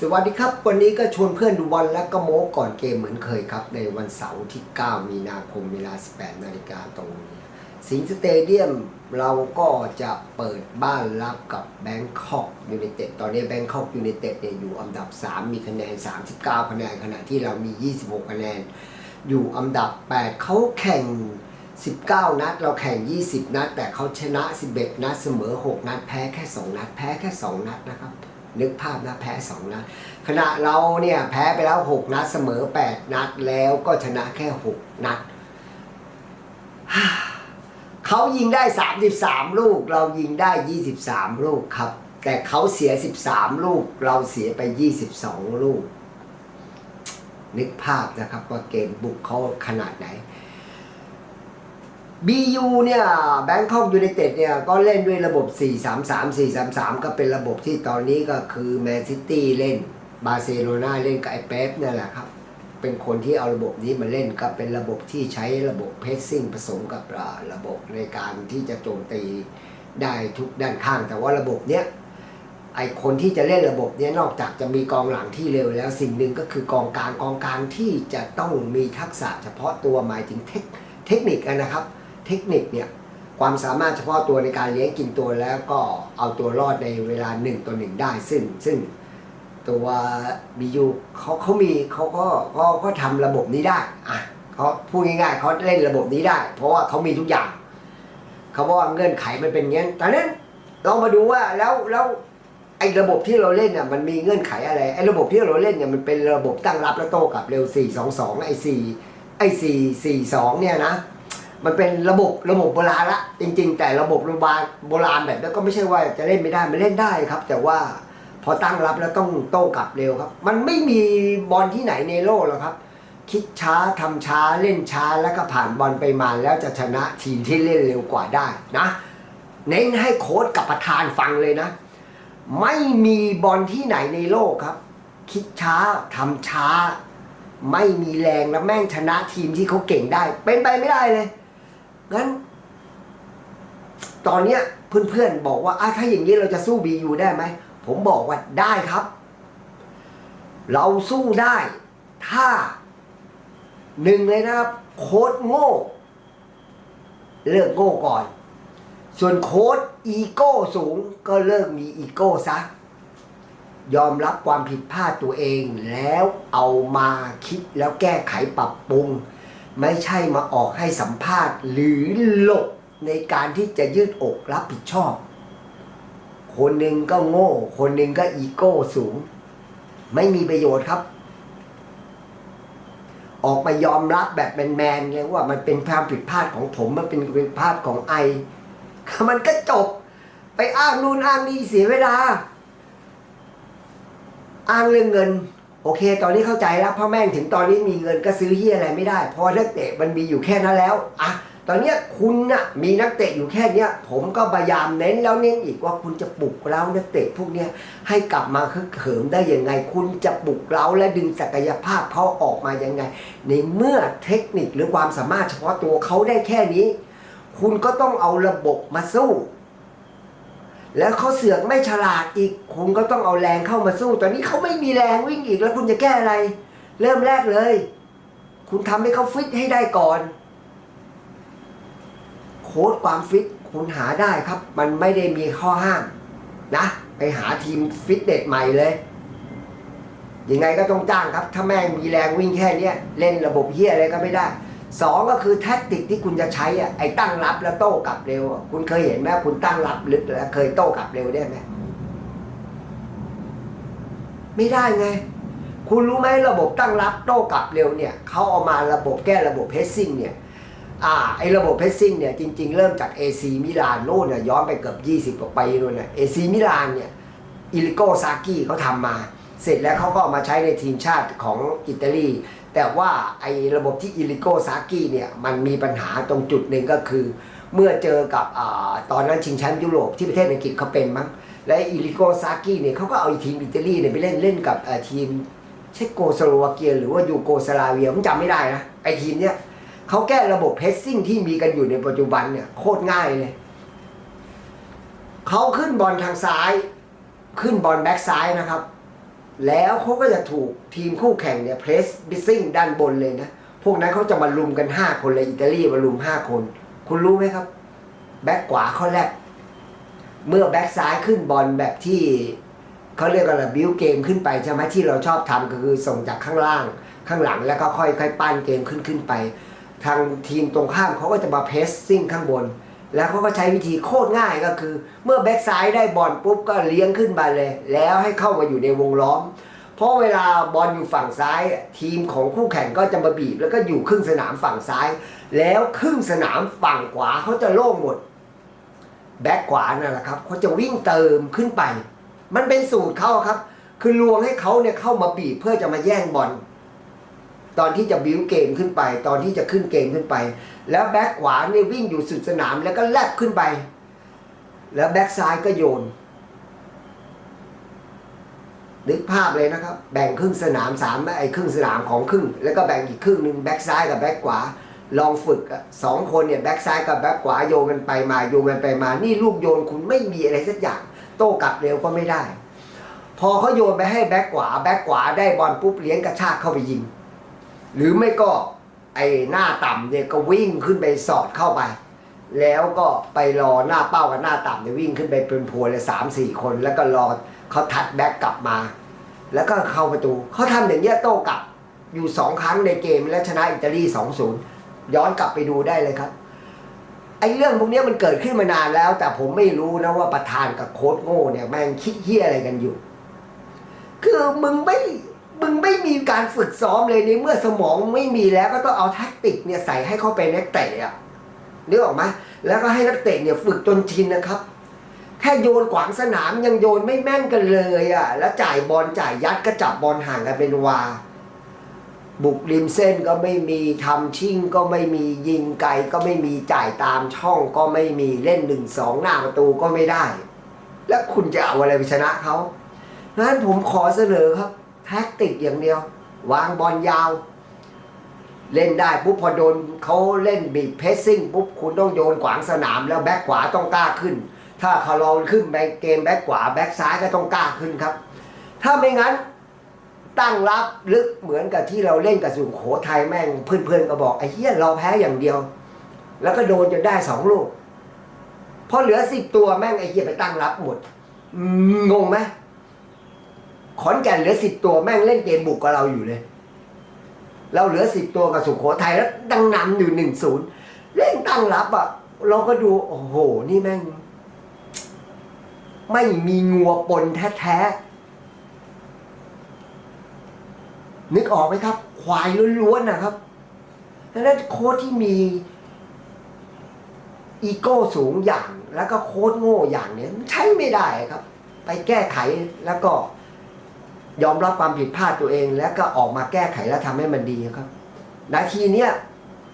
สวัสดีครับ วันนี้ก็ชวนเพื่อนดูบอลและก็โม้ก่อนเกมเหมือนเคยครับ ในวันเสาร์ที่ 9 มีนาคมเวลา 18 นาฬิกาตรงนี้ สิงสเตเดียมเราก็จะเปิดบ้านรับกับแบงคอกยู n นเต็ดตอนนี้แบงคอกยู n นเต็ดเนี่ยอยู่อันดับ 3 มีคะแนน 39 คะแนนขณะที่เรามี 26 คะแนน อยู่อันดับ 8 เขาแข่ง 19 นัด เราแข่ง 20 นัด แต่เขาชนะ 11 นัดเสมอ 6 นัด แพ้แค่ 2 นัด แพ้แค่ 2 นัดนะครับ นึกภาพนะแพ้2นัดขณะเราเนี่ยแพ้ไปแล้ว6นัดเสมอ8นัดแล้วก็ชนะแค่6นัดเขายิงได้33ลูก เรายิงได้23ลูกครับ แต่เขาเสีย13ลูก เราเสียไป22ลูก นึกภาพนะครับว่าเกมบุกเขาขนาดไหน BU เนี่ยแบงคอกยู n นเต็ดเนี่ยก็เล่นด้วยระบบ 4-3-3 4-3-3 ก็เป็นระบบที่ตอนนี้ก็คือแมนซิตี้เล่นบาร์เซโลนาเล่นกับไอ้เป๊ปเนี่ยแหละครับ เป็นคนที่เอาระบบนี้มาเล่นก็เป็นระบบที่ใช้ระบบเพสซิ่งผสมกับระบบในการที่จะโจมตีได้ทุกด้านข้าง แต่ว่าระบบเนี้ยไอคนที่จะเล่นระบบเนี้ยนอกจากจะมีกองหลังที่เร็วแล้วสิ่งหนึ่งก็คือกองกลางกองกลางที่จะต้องมีทักษะเฉพาะตัวหมายถึงเทคนิคนะครับ เทคนิคเนี่ยความสามารถเฉพาะตัวในการเลี้ยงกินตัวแล้วก็เอาตัวรอดในเวลาหนึ่งต่อหนึ่งได้ซึ่งซึ่งตัวบียูเขาเขามีเขาก็เขาก็ทำระบบนี้ได้อะเขาพูดง่ายๆเขาเล่นระบบนี้ได้ เพราะว่าเขามีทุกอย่างเขาบอกว่าเงื่อนไขมันเป็นอย่างนี้ตอนนั้นเรามาดูว่าแล้วแล้วไอ้ระบบที่เราเล่นน่ะมันมีเงื่อนไขอะไรไอ้ระบบที่เราเล่นเนี่ยมันเป็นระบบตั้งรับและโต้กลับเร็ว 4 2 2 ไอ้4ไอ้4 4 2 เนี่ยนะ มันเป็นระบบระบบโบราณละ จริง ๆ แต่ระบบโบราณโบราณแบบนั้นก็ไม่ใช่ว่าจะเล่นไม่ได้มันเล่นได้ครับ แต่ว่าพอตั้งรับแล้วต้องโต้กลับเร็วครับ มันไม่มีบอลที่ไหนในโลกหรอกครับ คิดช้าทำช้าเล่นช้าแล้วก็ผ่านบอลไปมาแล้วจะชนะทีมที่เล่นเร็วกว่าได้นะเน้นให้โค้ดกับประธานฟังเลยนะ ไม่มีบอลที่ไหนในโลกครับ คิดช้าทำช้า ไม่มีแรงแล้วแม่งชนะทีมที่เขาเก่งได้ เป็นไปไม่ได้เลย งั้น ตอนเนี้ยเพื่อนๆบอกว่าอะถ้าอย่างนี้เราจะสู้บียูได้ไหม ผมบอกว่าได้ครับ เราสู้ได้ ถ้าหนึ่งเลยนะครับ โค้ดโง่ เลิกโง่ก่อน ส่วนโค้ดอีโก้สูงก็เลิกมีอีโก้ซะยอมรับความผิดพลาดตัวเองแล้วเอามาคิดแล้วแก้ไขปรับปรุง ไม่ใช่มาออกให้สัมภาษณ์หรือหลบในการที่จะยืดอกรับผิดชอบ คนหนึ่งก็โง่ คนหนึ่งก็อีโก้สูง ไม่มีประโยชน์ครับ ออกมายอมรับแบบแมนๆเลยว่ามันเป็นความผิดพลาดของผม มันเป็นความผิดพลาดของไอ มันก็จบ ไปอ้างนู่นอ้างนี่เสียเวลา อ้างเรื่องเงิน โอเค ตอนนี้เข้าใจแล้วพ่อแม่งถึงตอนนี้มีเงินก็ซื้อเฮียอะไรไม่ได้เพราะนักเตะมันมีอยู่แค่นั้นแล้วอะตอนนี้คุณน่ะมีนักเตะอยู่แค่เนี้ย ผมก็พยายามเน้นแล้วเน้นอีกว่าคุณจะปลุกเรานักเตะพวกเนี้ยให้กลับมาคึกเขิมได้ยังไง คุณจะปลุกเราและดึงศักยภาพเขาออกมายังไง ในเมื่อเทคนิคหรือความสามารถเฉพาะตัวเขาได้แค่นี้ คุณก็ต้องเอาระบบมาสู้ แล้วเขาเสือกไม่ฉลาดอีก คุณก็ต้องเอาแรงเข้ามาสู้ ตอนนี้เขาไม่มีแรงวิ่งอีกแล้วคุณจะแก้อะไร เริ่มแรกเลย คุณทำให้เขาฟิตให้ได้ก่อน โค้ดความฟิตคุณหาได้ครับ มันไม่ได้มีข้อห้ามนะ ไปหาทีมฟิตเนสใหม่เลย ยังไงก็ต้องจ้างครับ ถ้าแม่งมีแรงวิ่งแค่เนี้ยเล่นระบบเฮียอะไรก็ไม่ได้ สองก็คือแท็กติกที่คุณจะใช้อะไอ้ตั้งรับแล้วโต้กลับเร็วอะคุณเคยเห็นไหมคุณตั้งรับลึกแล้วเคยโต้กลับเร็วได้ไหมไม่ได้ไง คุณรู้ไหมระบบตั้งรับโต้กลับเร็วเนี่ยเขาเอามาระบบแก้ระบบเพสซิ่งเนี่ยอ่าไอ้ระบบเพสซิ่งเนี่ยจริง ๆ เริ่มจาก AC มิลานโน่นน่ะย้อนไปเกือบ20กว่าปีนู่นน่ะ AC มิลานเนี่ยอิลิโกซากิเขาทำมา เสร็จแล้วเขาก็ามาใช้ในทีมชาติของอิตาลี แต่ว่าไอ้ระบบที่อิลิโกซากิเนี่ยมันมีปัญหาตรงจุดหนึ่งก็คือ เมื่อเจอกับอตอนนั้นชิงแชมป์ยุโรปที่ประเทศอังกฤษเขาเป็นมั้งและอิลิโกซากิเนี่ยเขาก็เอาทีมอิตาลีเนี่ยไปเล่นเล่นกับทีมเชโกสโลวาเกียหรือว่ายูโกสลาเวียผมจำไม่ได้นะไอ้ทีมเนี้ยเขาแก้ระบบเพสซิ่งที่มีกันอยู่ในปัจจุบันเนี่ยโคตรง่ายเลยเขาขึ้นบอลทางซ้าย ขึ้นบอลแบ็กซ้ายนะครับ แล้วเขาก็จะถูกทีมคู่แข่งเนี่ยเพรสบิซิ่งด้านบนเลยนะ พวกนั้นเขาจะมาลุมกัน 5 คนเลยอิตาลีมาลุม 5 คน คุณรู้ไหมครับ แบ็กขวาเขาแลกเมื่อแบ็กซ้ายขึ้นบอลแบบที่เขาเรียกกันละบิวเกมขึ้นไปใช่ไหมที่เราชอบทำก็คือส่งจากข้างล่าง ข้างหลังแล้วก็ค่อยๆปั้นเกมขึ้นขึ้นไป ทางทีมตรงข้ามเขาก็จะมาเพรสซิ่งข้างบน แล้วเขาก็ใช้วิธีโคตรง่ายก็คือ เมื่อแบ็กซ้ายได้บอลปุ๊บก็เลี้ยงขึ้นมาเลย แล้วให้เข้ามาอยู่ในวงล้อม เพราะเวลาบอลอยู่ฝั่งซ้าย ทีมของคู่แข่งก็จะมาบีบ แล้วก็อยู่ครึ่งสนามฝั่งซ้าย แล้วครึ่งสนามฝั่งขวาเขาจะโล่งหมด แบ็กขวานั่นแหละครับเขาจะวิ่งเติมขึ้นไป มันเป็นสูตรเขาครับ คือลวงให้เขาเนี่ยเข้ามาบีบเพื่อจะมาแย่งบอล ตอนที่จะบิวเกมขึ้นไป ตอนที่จะขึ้นเกมขึ้นไป แล้วแบ็กขวาเนี่ยวิ่งอยู่สุดสนามแล้วก็แลบขึ้นไป แล้วแบ็กซ้ายก็โยนนึกภาพเลยนะครับ แบ่งครึ่งสนามสามไอ้ครึ่งสนามของครึ่ง แล้วก็แบ่งอีกครึ่งหนึ่งแบ็กซ้ายกับแบ็กขวา ลองฝึกสองคนเนี่ยแบ็กซ้ายกับแบ็กขวาโยนกันไปมาโยนกันไปมา นี่ลูกโยนคุณไม่มีอะไรสักอย่าง โต้กลับเร็วก็ไม่ได้ พอเขาโยนไปให้แบ็กขวาแบ็กขวาได้บอลปุ๊บเลี้ยงกระชากเข้าไปยิง หรือไม่ก็ไอ้หน้าต่ำเนี่ยก็วิ่งขึ้นไปสอดเข้าไป แล้วก็ไปรอหน้าเป้ากับหน้าต่ำเนี่ยวิ่งขึ้นไปเป็นพวเลยสามสี่คน แล้วก็รอเขาทัดแบ็กกลับมา แล้วก็เข้าประตูเขาทำอย่างเงี้ยโต้กลับอยู่สองครั้งในเกมและชนะอิตาลีสองศูนย์ย้อนกลับไปดูได้เลยครับไอ้เรื่องพวกนี้มันเกิดขึ้นมานานแล้ว แต่ผมไม่รู้นะว่าประธานกับโค้ชโง่เนี่ยแม่งคิดเฮี้ยอะไรกันอยู่ คือมึงไม่ มึงไม่มีการฝึกซ้อมเลยในเมื่อสมองไม่มีแล้วก็ต้องเอาแท็กติกเนี่ยใส่ให้เข้าไปนักเตะอะนึกออกไหมแล้วก็ให้นักเตะเนี่ยฝึกจนชินนะครับ แค่โยนขวางสนามยังโยนไม่แม่นกันเลยอะ่ะแล้วจ่ายบอลจ่ายยัดก็จับบอลห่างกันเป็นวา บุกริมเส้นก็ไม่มีทำชิ่งก็ไม่มียิงไกลก็ไม่มีจ่ายตามช่องก็ไม่มีเล่นหนึ่งสองหน้าประตูก็ไม่ได้ แล้วคุณจะเอาอะไรไปชนะเขางั้นผมขอเสนอครับ แท็กติกอย่างเดียว วางบอลยาว เล่นได้ปุ๊บพอโดนเขาเล่นบีบเพสซิ่งปุ๊บคุณต้องโยนขวางสนามแล้วแบ็คขวาต้องกล้าขึ้น ถ้าเขาเราขึ้นไปเกมแบ็คขวาแบ็คซ้ายก็ต้องกล้าขึ้นครับ ถ้าไม่งั้นตั้งรับลึกเหมือนกับที่เราเล่นกับสุโขทัยแม่งเพื่อนๆก็บอกไอ้เหี้ยเราแพ้อย่างเดียว แล้วก็โดนจนได้สองลูกพอเหลือสิบตัวแม่งไอ้เหี้ยไปตั้งรับหมดงงไหม ขอนแก่นเหลือสิบตัวแม่งเล่นเกมบุกกับเราอยู่เลย เราเหลือสิบตัวกับสุโขทัยแล้วดังนำอยู่หนึ่งศูนย์เล่นตั้งรับอะ เราก็ดูโอ้โห นี่แม่ง ไม่มีงัวปนแท้ๆนึกออกไหมครับ ควายล้วนๆนะครับดังนั้นโค้ชที่มีอีโก้สูงอย่างแล้วก็โค้ชโง่อย่างเนี้ยใช้ไม่ได้ครับ ไปแก้ไขแล้วก็ ยอมรับความผิดพลาดตัวเอง แล้วก็ออกมาแก้ไขแล้วทำให้มันดีครับ นาทีเนี้ย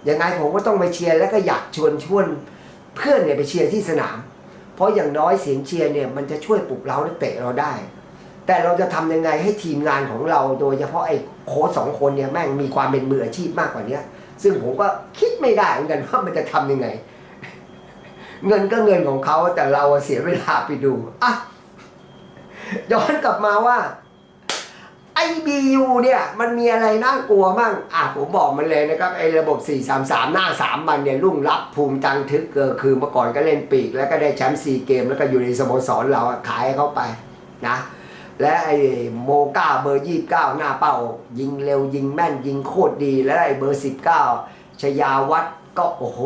ยังไงผมก็ต้องไปเชียร์แล้วก็อยากชวนชวนเพื่อนเนี่ยไปเชียร์ที่สนาม เพราะอย่างน้อยเสียงเชียร์เนี่ยมันจะช่วยปลุกเรานักเตะเราได้ แต่เราจะทำยังไงให้ทีมงานของเรา โดยเฉพาะไอ้โค้ชสองคนเนี่ยแม่งมีความเป็นมืออาชีพมากกว่าเนี้ย ซึ่งผมก็คิดไม่ได้เหมือนกันว่ามันจะทำยังไง เงินก็เงินของเขาแต่เราเสียเวลาไปดูอะย้อนกลับมาว่า บียูเนี่ย มันมีอะไรน่ากลัวมั่งอะผมบอกมันเลยนะครับ ไอระบบ 433 หน้า 3 มันเนี่ยรุ่งรับภูมิจังทึกเกิดคือเมื่อก่อนก็เล่นปีก แล้วก็ได้แชมป์ซีเกม แล้วก็อยู่ในสโมสรเราขายให้เขาไปนะ และไอโมก้าเบอร์ 29 หน้าเป้า ยิงเร็วยิงแม่นยิงโคตรดี และไอเบอร์ 19 ชยาวัฒน์ก็โอ้โห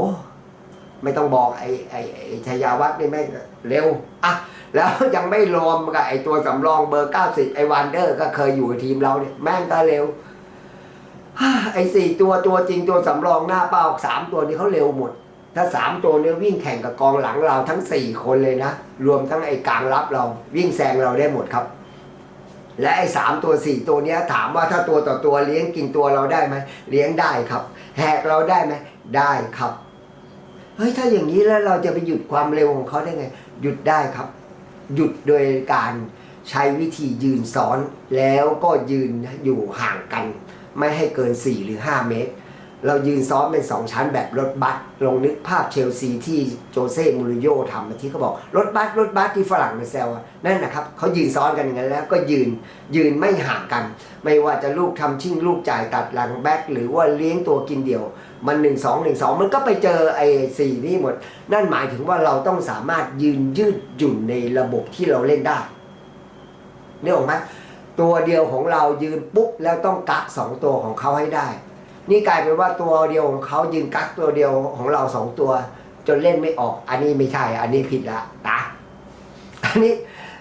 ไม่ต้องบอกไอไอไอชยาวัฒน์นี่แม่งเร็วอะ แล้วยังไม่รวมกับไอตัวสำรองเบอร์90ไอวันเดอร์ก็เคยอยู่ทีมเราเนี่ยแม่งก็เร็วไอสี่ตัวตัวจริงตัวสำรองหน้าเป้าสามตัวนี้เขาเร็วหมด ถ้าสามตัวเนี้วิ่งแข่งกับกองหลังเราทั้งสี่คนเลยนะ รวมทั้งไอกลางรับเราวิ่งแซงเราได้หมดครับ และไอ้สามตัวสี่ตัวเนี้ยถามว่าถ้าตัวต่อตัวเลี้ยงกินตัวเราได้ไหมเลี้ยงได้ครับ แหกเราได้ไหมได้ครับเฮ้ยถ้าอย่างนี้แล้วเราจะไปหยุดความเร็วของเขาได้ไง หยุดได้ครับ หยุดโดยการใช้วิธียืนซ้อนแล้วก็ยืนอยู่ห่างกัน ไม่ให้เกิน 4 หรือ 5 เมตร เรายืนซ้อมเป็นสองชั้นแบบรถบัสลงนึกภาพเชลซีที่โจเซ่มูริโญ่ทำเมื่อที่เขาบอกรถบัสรถบัสที่ฝรั่งมาแซวนั่นนะครับเขายืนซ้อนกันอย่างนั้นแล้วก็ยืนยืนไม่ห่างกัน ไม่ว่าจะลูกทำชิ่งลูกจ่ายตัดหลังแบ็คหรือว่าเลี้ยงตัวกินเดี่ยว มันหนึ่งสองหนึ่งสองมันก็ไปเจอไอ้สี่นี่หมด นั่นหมายถึงว่าเราต้องสามารถยืนยืดหยุ่นในระบบที่เราเล่นได้นี่ออกไหมตัวเดียวของเรายืนปุ๊บแล้วต้องกักสองตัวของเขาให้ได้ นี่กลายเป็นว่าตัวเดียวของเขายืนกักตัวเดียวของเราสองตัว จนเล่นไม่ออก อันนี้ไม่ใช่ อันนี้ผิดละนะอันนี้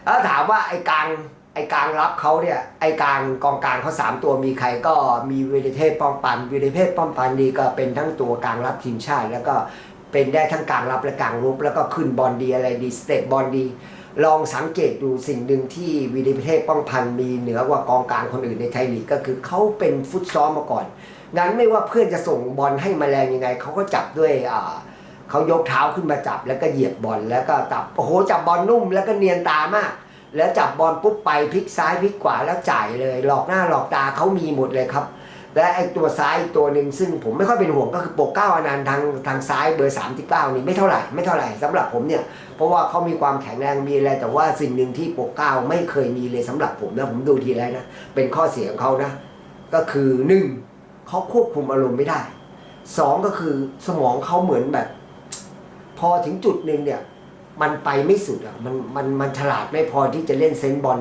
แล้วถามว่าไอ้กลาง ไอ้กลางรับเขาเนี่ยไอ้กลางกองกลางเขาสามตัวมีใครก็มีวิริเทพป้อมปันวิริเทพป้อมปันนี่ก็เป็นทั้งตัวกลางรับทีมชาติ แล้วก็เป็นได้ทั้งกลางรับและกลางรุกแล้วก็ขึ้นบอลดีอะไรดีสเตปบอลดี ลองสังเกตดูสิ่งหนึ่งที่วิริเทพป้องพันมีเหนือกว่ากองกลางคนอื่นในไทยลีกก็คือเขาเป็นฟุตซ้อลมาก่อนงั้นไม่ว่าเพื่อนจะส่งบอลให้มาแมลงยังไงเขาก็จับด้วยอ่าเขายกเท้าขึ้นมาจับแล้วก็เหยียบบอลแล้วก็จับโอ้โหจับบอลนุ่มแล้วก็เนียนตามาก แล้วจับบอลปุ๊บไปพลิกซ้ายพลิกขวาแล้วจ่ายเลย หลอกหน้าหลอกตาเขามีหมดเลยครับ และไอ้ตัวซ้ายตัวหนึ่งซึ่งผมไม่ค่อยเป็นห่วงก็คือโปกเก้าอนันต์ทางทางซ้ายเบอร์สามที่เก้านี่ไม่เท่าไหร่ไม่เท่าไหร่สำหรับผมเนี่ยเพราะว่าเขามีความแข็งแรงมีอะไรแต่ว่าสิ่งหนึ่งที่โปกเก้าไม่เคยมีเลยสำหรับผมนะผมดูทีไรนะเป็นข้อเสียของเขานะ ก็คือหนึ่งเขาควบคุมอารมณ์ไม่ได้สองก็คือสมองเขาเหมือนแบบ พอถึงจุดหนึ่งเนี่ย มันไปไม่สุดอะมันมันมันฉลาดไม่พอที่จะเล่นเซนส์บอล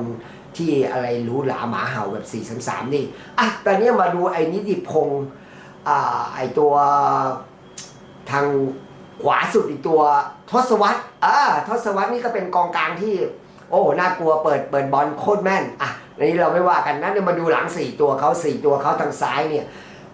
ที่อะไรหรู้หลาหมาเห่าแบบ4ี่สามสามนี่ อะตอนนี้มาดูไอ้นิติพงศ์อ่าไอ้ตัวทางขวาสุดอีกตัวทศวรรษอ่าทศวรรษนี่ก็เป็นกองกลางที่ โอ้น่ากลัวเปิดเปิดบอลโคตรแม่น อะอันนี้เราไม่ว่ากันนะเดี๋ยมาดูหลังสี่ตัวเขาสี่ตัวเขาทางซ้ายเนี่ย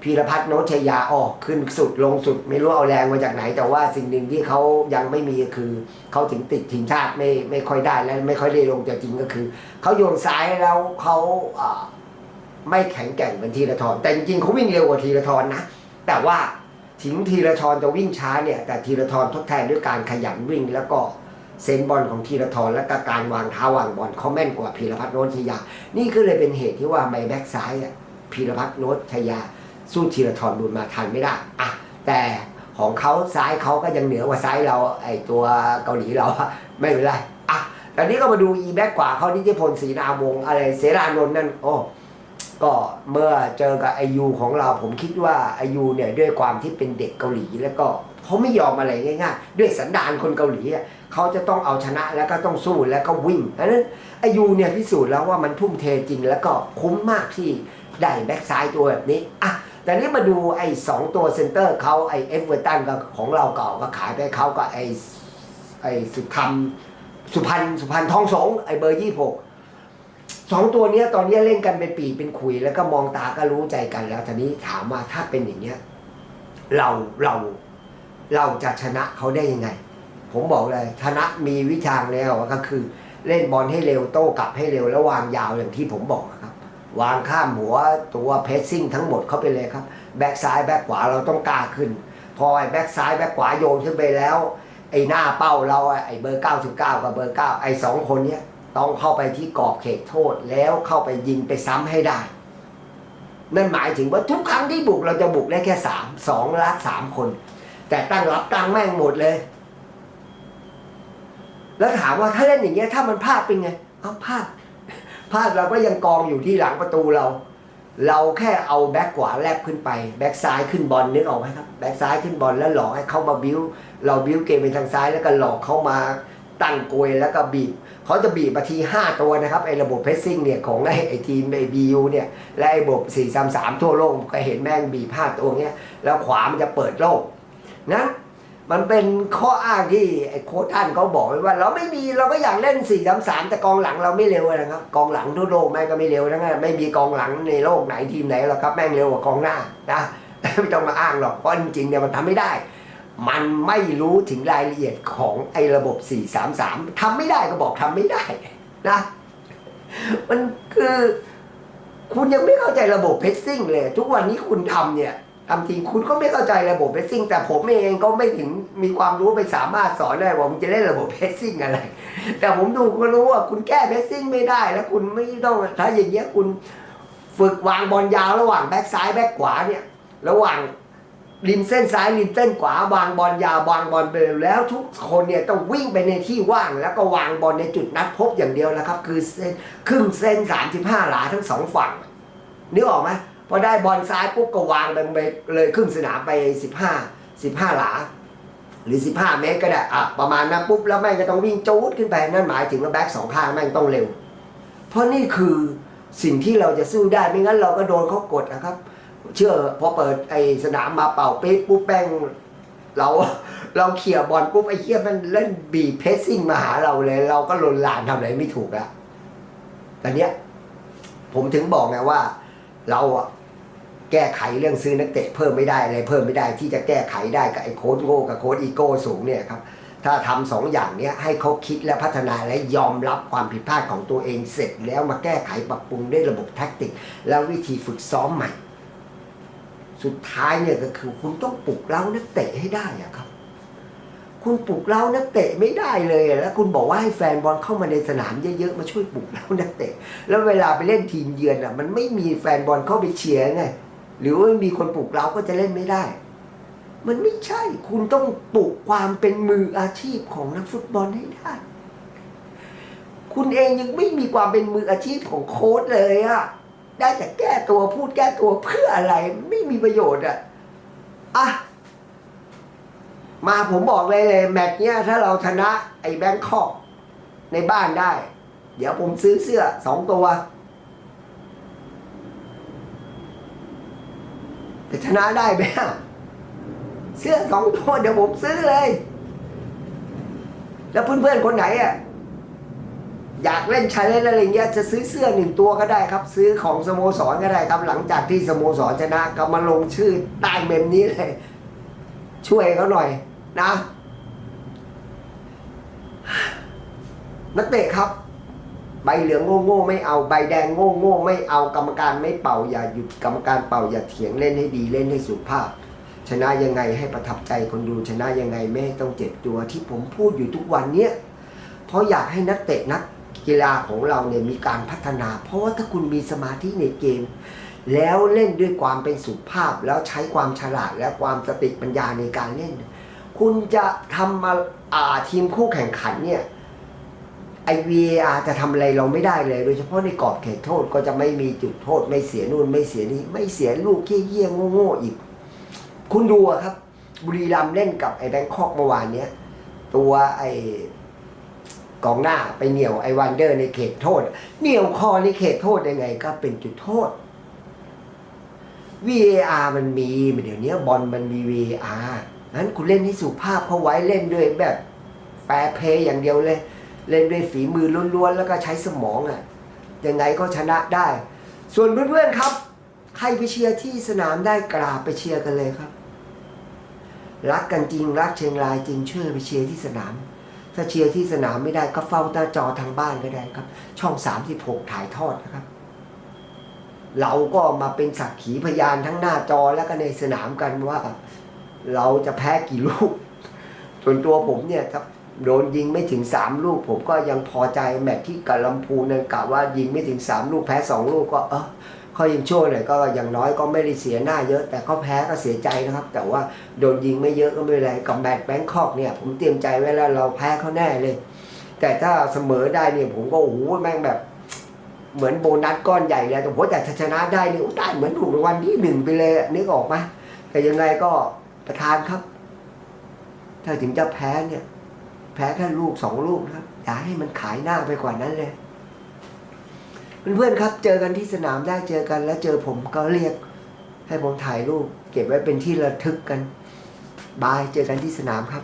พีรพัฒน์โนชยาออกขึ้นสุดลงสุด ไม่รู้เอาแรงมาจากไหน แต่ว่าสิ่งหนึ่งที่เขายังไม่มีคือเขาถึงติดทีมชาติไม่ไม่ค่อยได้และไม่ค่อยได้ลงแต่จริงก็คือเขาโยนซ้ายแล้วเขาไม่แข็งแกร่งเหมือนทีละทรแต่จริงๆเขาวิ่งเร็วกว่าทีละทรนนะแต่ว่าถึงทีละทรจะวิ่งช้าเนี่ย แต่ทีละทรทดแทนด้วยการขยันวิ่งแล้วก็เซนบอลของทีละทรและก็การวางเท้าวางบอลเขาแม่นกว่าพีรพัฒน์โนชยา นี่ก็เลยเป็นเหตุที่ว่าไมแบ็กซ้ายอะพีรพัฒน์โนชยา สู้ธีรทรบุญมาทันไม่ได้อะแต่ของเขาซ้ายเขาก็ยังเหนือกว่าซ้ายเราไอตัวเกาหลีเราไม่เป็นไรอะตอนนี้ก็มาดูอีแบ็กกว่าเขานิติพลศรีนามวงอะไรเสรานนท์นั่นโอ้ก็เมื่อเจอกับไอยูของเราผมคิดว่าไอยูเนี่ยด้วยความที่เป็นเด็กเกาหลีแล้วก็เขาไม่ยอมอะไรง่าย ๆ ด้วยสันดานคนเกาหลีเขาจะต้องเอาชนะแล้วก็ต้องสู้แล้วก็วิ่งดังนั้นไอยูเนี่ยพิสูจน์แล้วว่ามันทุ่มเทจริงแล้วก็คุ้มมากที่ได้แบ็กซ้ายตัวแบบนี้อะ แต่นี้มาดูไอ้สองตัวเซนเตอร์เขาไอ้เอฟเวอร์ตันกับของเราเก่าก็ขายไปเขากับไอ้ไอ้สุธรรมสุพรรณสุพรรณทองสงไอ้เบอร์ยี่หกสองตัวเนี้ยตอนเนี้ยเล่นกันเป็นปีเป็นคุยแล้วก็มองตาก็รู้ใจกันแล้วทีนี้ถามว่าถ้าเป็นอย่างเนี้ยเราเราเราจะชนะเขาได้ยังไง ผมบอกเลยชนะมีวิชาแล้วก็คือ เล่นบอลให้เร็วโต้กลับให้เร็วแล้ววางยาวอย่างที่ผมบอกครับ วางข้ามหัวตัวเพสซิ่งทั้งหมดเข้าไปเลยครับ แบ็กซ้ายแบ็กขวาเราต้องกล้าขึ้น พอไอ้แบ็กซ้ายแบ็กขวาโยนขึ้นไปแล้ว ไอ้หน้าเป้าเราไอ้เบอร์ 99 กับเบอร์ 9 ไอ้สองคนเนี้ยต้องเข้าไปที่กรอบเขตโทษแล้วเข้าไปยิงไปซ้ำให้ได้ นั่นหมายถึงว่าทุกครั้งที่บุกเราจะบุกได้แค่สามสองลักสามคน แต่ตั้งรับตั้งแม่งหมดเลย แล้วถามว่าถ้าเล่นอย่างเงี้ยถ้ามันพลาดเป็นไงเอาพลาด พลาดเราก็ยังกองอยู่ที่หลังประตูเรา เราแค่เอาแบ็กขวาแลบขึ้นไป แบ็กซ้ายขึ้นบอลนึกออกไหมครับ แบ็กซ้ายขึ้นบอลแล้วหลอกให้เขามาบิ้ว เราบิ้วเกมไปทางซ้ายแล้วก็หลอกเขามาตั้งกลวยแล้วก็บีบเขาจะบีบมาทีห้าตัวนะครับไอ้ระบบเพรสซิ่งเนี่ยของไอ้ไอ้ทีมไอ้บียูเนี่ยและไอ้ระบบสี่สามสามทั่วโลกก็เห็นแม่งบีบห้าตัวเนี้ยแล้วขวามันจะเปิดโลกนะ มันเป็นข้ออ้างที่ไอ้โค้ชท่านเขาบอกไว้ว่า เราไม่มีเราก็อยากเล่นสี่สามสามแต่กองหลังเราไม่เร็วนะครับกองหลังทั่วโลกแม่งก็ไม่เร็วนะไม่มีกองหลังในโลกไหนทีมไหนหรอกครับแม่งเร็วกว่ากองหน้านะไม่ต้องมาอ้างหรอกเพราะจริงๆเนี่ยมันทำไม่ได้ มันไม่รู้ถึงรายละเอียดของไอ้ระบบ 433ทำไม่ได้ก็บอกทำไม่ได้นะ มันคือ คุณยังไม่เข้าใจระบบเพสซิ่งเลย ทุกวันนี้คุณทำเนี่ย ทำจริงคุณก็ไม่เข้าใจระบบเพสซิ่งแต่ผมเองก็ไม่ถึงมีความรู้ไปสามารถสอนได้ว่าผมจะเล่นระบบเพสซิ่งอะไร แต่ผมดูก็รู้ว่าคุณแก้เพสซิ่งไม่ได้ แล้วคุณไม่ต้องถ้าอย่างเงี้ยคุณฝึกวางบอลยาวระหว่างแบ็กซ้ายแบ็กขวาเนี่ย ระหว่างริมเส้นซ้ายริมเส้นขวาวางบอลยาววางบอลไปเร็วแล้วทุกคนเนี่ยต้องวิ่งไปในที่ว่าง แล้วก็วางบอลในจุดนัดพบอย่างเดียวแล้วครับ คือเส้นครึ่งเส้นสามสิบห้าหลาทั้งสองฝั่งนึกออกไหม พอได้บอลซ้ายปุ๊บก็วางไปเลยครึ่งสนามไปสิบห้าสิบห้าหลา หรือ 15 เมตรก็ได้อะประมาณนั้นปุ๊บแล้วแม่งก็ต้องวิ่งจูดขึ้นไปนั่นหมายถึงว่าแบ็กสองข้างแม่งต้องเร็ว เพราะนี่คือสิ่งที่เราจะสู้ได้ไม่งั้นเราก็โดนเขากดนะครับ เชื่อพอเปิดไอ้สนามมาเป่าปี๊บปุ๊บแป้งเราเราเขี่ยบอลปุ๊บไอ้เหี้ยมันเล่นบีเพสซิ่งมาหาเราเลย เราก็ลนลานทำอะไรไม่ถูกแล้วแต่เนี้ยผมถึงบอกไงว่า เราอะ แก้ไขเรื่องซื้อนักเตะเพิ่มไม่ได้อะไรเพิ่มไม่ได้ที่จะแก้ไขได้กับไอ้โค้ดโง่กับโค้ดอีโก้สูงเนี่ยครับถ้าทำสองอย่างนี้ให้เขาคิดและพัฒนาและยอมรับความผิดพลาดของตัวเองเสร็จแล้วมาแก้ไขปรับปรุงด้วยระบบแท็กติก แล้ววิธีฝึกซ้อมใหม่ สุดท้ายเนี่ยก็คือคุณต้องปลุกเร้านักเตะให้ได้อะครับ คุณปลุกเร้านักเตะไม่ได้เลยแล้วคุณบอกว่าให้แฟนบอลเข้ามาในสนามเยอะๆมาช่วยปลุกเร้านักเตะ แล้วเวลาไปเล่นทีมเยือนอะมันไม่มีแฟนบอลเข้าไปเชียร์ไง หรือว่ามีคนปลุกเราก็จะเล่นไม่ได้ มันไม่ใช่คุณต้องปลุกความเป็นมืออาชีพของนักฟุตบอลให้ได้ คุณเองยังไม่มีความเป็นมืออาชีพของโค้ชเลยอะได้แต่แก้ตัวพูดแก้ตัวเพื่ออะไรไม่มีประโยชน์อะอะมาผมบอกเลยเลย แมตช์เนี้ยถ้าเราชนะไอ้แบงคอกในบ้านได้ เดี๋ยวผมซื้อเสื้อสองตัว แต่ชนะได้ไหมเสื้อสองตัวเดี๋ยวผมซื้อเลย แล้วเพื่อนๆคนไหนอะอยากเล่นชาเลนจ์อะไรเงี้ยจะซื้อเสื้อหนึ่งตัวก็ได้ครับ ซื้อของสโมสรก็ได้ครับ หลังจากที่สโมสรชนะก็มาลงชื่อใต้เมมนี้เลย ช่วยเขาหน่อยนะ นักเตะครับ ใบเหลืองโง่ๆไม่เอาใบแดงโง่ๆไม่เอากรรมการไม่เป่าอย่าหยุดกรรมการเป่าอย่าเถียงเล่นให้ดีเล่นให้สุภาพ ชนะยังไงให้ประทับใจคนดูชนะยังไงไม่ต้องเจ็บตัวที่ผมพูดอยู่ทุกวันเนี้ยเพราะอยากให้นักเตะนักกีฬาของเราเนี่ยมีการพัฒนา เพราะว่าถ้าคุณมีสมาธิในเกม แล้วเล่นด้วยความเป็นสุภาพ แล้วใช้ความฉลาดและความสติปัญญาในการเล่น คุณจะทำมาอ่าทีมคู่แข่งขันเนี่ย ไอ VAR จะทำอะไรเราไม่ได้เลย โดยเฉพาะในกรอบเขตโทษก็จะไม่มีจุดโทษ ไม่เสียนู่นไม่เสียนี่ไม่เสียลูกเยี่ยงโง่ๆอีก คุณดูครับ บุรีรัมย์เล่นกับไอแบงคอกเมื่อวานเนี้ยตัวไอกองหน้าไปเหนี่ยวไอวันเดอร์ในเขตโทษ เหนี่ยวคอในเขตโทษยังไงก็เป็นจุดโทษ VAR มันมีเดี๋ยวนี้บอลมันมี VAR นั้นคุณเล่นให้สุภาพเข้าไว้เล่นด้วยแบบแฟร์เพย์อย่างเดียวเลย เล่นด้วยฝีมือล้วนๆแล้วก็ใช้สมองอะ่ะยังไงก็ชนะได้ ส่วนเพื่อนๆครับใครไปเชียร์ที่สนามได้กราบไปเชียร์กันเลยครับ รักกันจริงรักเชียงรายจริงช่วยไปเชียร์ที่สนาม ถ้าเชียร์ที่สนามไม่ได้ก็เฝ้าหน้าจอทางบ้านก็ได้ครับ ช่อง 36 ถ่ายทอดนะครับ เราก็มาเป็นสักขีพยานทั้งหน้าจอแล้วก็ในสนามกันว่า เราจะแพ้กี่ลูก ส่วนตัวผมเนี่ยครับ โดนยิงไม่ถึงสามลูก ผมก็ยังพอใจแมตช์ที่กับลำพูนเนี่ยกะว่ายิงไม่ถึงสามลูกแพ้สองลูกก็เออเขายังชั่วหน่อยก็อย่างน้อยก็ไม่ได้เสียหน้าเยอะ แต่เขาแพ้ก็เสียใจนะครับ แต่ว่าโดนยิงไม่เยอะก็ไม่เป็นไรกับแมตช์แบงคอกเนี่ยผมเตรียมใจไว้แล้วเราแพ้เขาแน่เลย แต่ถ้าเสมอได้เนี่ยผมก็โอ้โหแม่งแบบเหมือนโบนัสก้อนใหญ่เลยแต่ผมแต่ถ้าชนะได้นี่โอ้ได้เหมือนถูกรางวัลที่หนึ่งไปเลยนึกออกไหมแต่ยังไงก็ประธานครับ ถ้าถึงจะแพ้เนี่ย แพ้แค่ลูกสองลูกนะครับ อย่าให้มันขายหน้าไปกว่านั้นเลย เพื่อนๆครับ เจอกันที่สนามได้เจอกันแล้วเจอผมก็เรียก ให้ผมถ่ายรูป เก็บไว้เป็นที่ระทึกกัน บายเจอกันที่สนามครับ